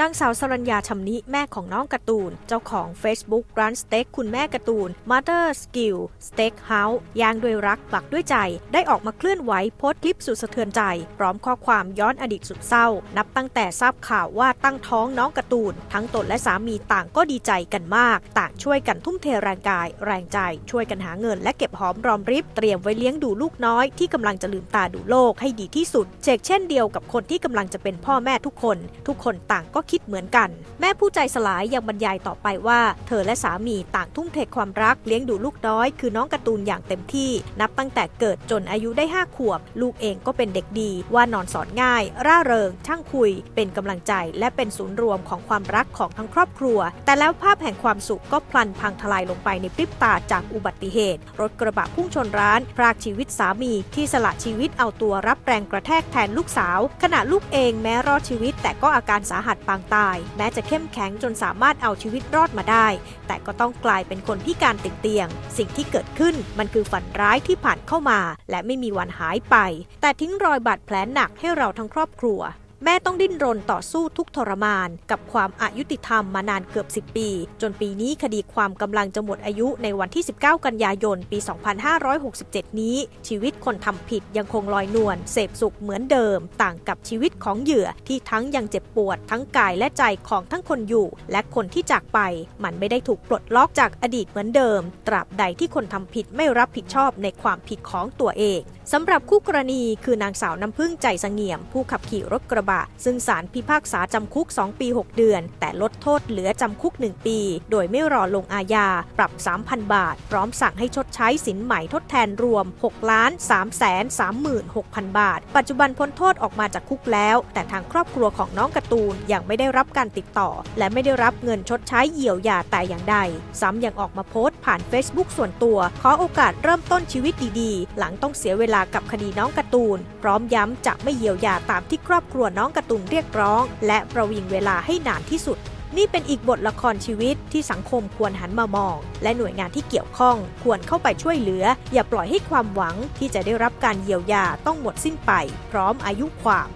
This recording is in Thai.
นางสาวสรัญญาชำนิแม่ของน้องการ์ตูน เจ้าของ Facebook ร้านสเต็กคุณแม่การ์ตูน Mother Skill Steak House ย่างด้วยรักปักด้วยใจ ได้ออกมาเคลื่อนไหวโพสต์คลิปสุดสะเทือนใจ พร้อมข้อความย้อนอดีตสุดเศร้า นับตั้งแต่ทราบข่าวว่าตั้งท้องน้องการ์ตูน ทั้งตนและสามีต่างก็ดีใจกันมาก ต่างช่วยกันทุ่มเทแรงกาย แรงใจ ช่วยกันหาเงิน และเก็บหอมรอมริบเตรียมไว้เลี้ยงดูลูกน้อยที่กำลังจะลืมตาดูโลกให้ดีที่สุดเชกเช่นเดียวกับคนที่กำลังจะเป็นพ่อแม่ทุกคน ทุกคนต่างก็คิดเหมือนกัน แม่ผู้ใจสลายยังบรรยายต่อไปว่า เธอและสามีต่างทุ่มเทความรักเลี้ยงดูลูกน้อย คือน้องการ์ตูนอย่างเต็มที่ นับตั้งแต่เกิดจนอายุได้ 5 ขวบ ลูกเองก็เป็นเด็กดี ว่านอนสอนง่าย ร่าเริง ช่างคุย เป็นกำลังใจ และเป็นศูนย์รวมของความรักของทั้งครอบครัว แต่แล้วภาพแห่งความสุขก็พลันพังทลายลงไปในพริบตาจากอุบัติเหตุ รถกระบะพุ่งชนร้าน พรากชีวิตสามีที่สละชีวิตเอาตัวรับแรงกระแทกแทนลูกสาว ขณะลูกเองแม้รอดชีวิตแต่ก็อาการสาหัสปางตาย แม้จะเข้มแข็งจนสามารถเอาชีวิตรอดมาได้ แต่ก็ต้องกลายเป็นคนพิการติดเตียง สิ่งที่เกิดขึ้นมันคือฝันร้ายที่ผ่านเข้ามา และไม่มีวันหายไป แต่ทิ้งรอยบาดแผลหนักให้เราทั้งครอบครัว แม่ต้องดิ้นรนต่อสู้ทุกทรมาน กับความอายุติธรรมมานานเกือบ 10 ปี จนปีนี้คดีความกำลังจะหมดอายุในวันที่ 19 กันยายน ปี 2567 นี้ ชีวิตคนทำผิดยังคงลอยนวลเสพสุขเหมือนเดิม ต่างกับชีวิตของเหยื่อที่ทั้งยังเจ็บปวด ทั้งกายและใจของทั้งคนอยู่ และคนที่จากไป มันไม่ได้ถูกปลดล็อกจากอดีตเหมือนเดิม ตราบใดที่คนทำผิดไม่รับผิดชอบในความผิดของตัวเองสำหรับคู่กรณีคือนางสาวน้ำพึ่งใจเสงี่ยม ผู้ขับขี่รถกระบะะ ซึ่งศาลพิพากษาจำคุก 2 ปี 6 เดือน แต่ลดโทษเหลือจำคุก 1 ปี โดยไม่รอลงอาญา ปรับ 3,000 บาท พร้อมสั่งให้ชดใช้สินใหม่ทดแทนรวม 6 ล้าน3แสน36,000 บาท ปัจจุบันพ้นโทษออกมาจากคุกแล้ว แต่ทางครอบครัวของน้องการ์ตูนยังไม่ได้รับการติดต่อ และไม่ได้รับเงินชดใช้เยียวยาแต่อย่างใด ซ้ำยังออกมาโพสต์ผ่าน Facebook ส่วนตัว ขอโอกาสเริ่มต้นชีวิตดีๆ หลังต้องเสียเวลากับคดีน้องการ์ตูน พร้อมย้ำจะไม่เยียวยาตามที่ครอบครัวน้องการ์ตูนเรียกร้อง และประวิงเวลาให้นานที่สุด นี่เป็นอีกบทละครชีวิตที่สังคมควรหันมามอง และหน่วยงานที่เกี่ยวข้องควรเข้าไปช่วยเหลือ อย่าปล่อยให้ความหวังที่จะได้รับการเยียวยาต้องหมดสิ้นไป พร้อมอายุความ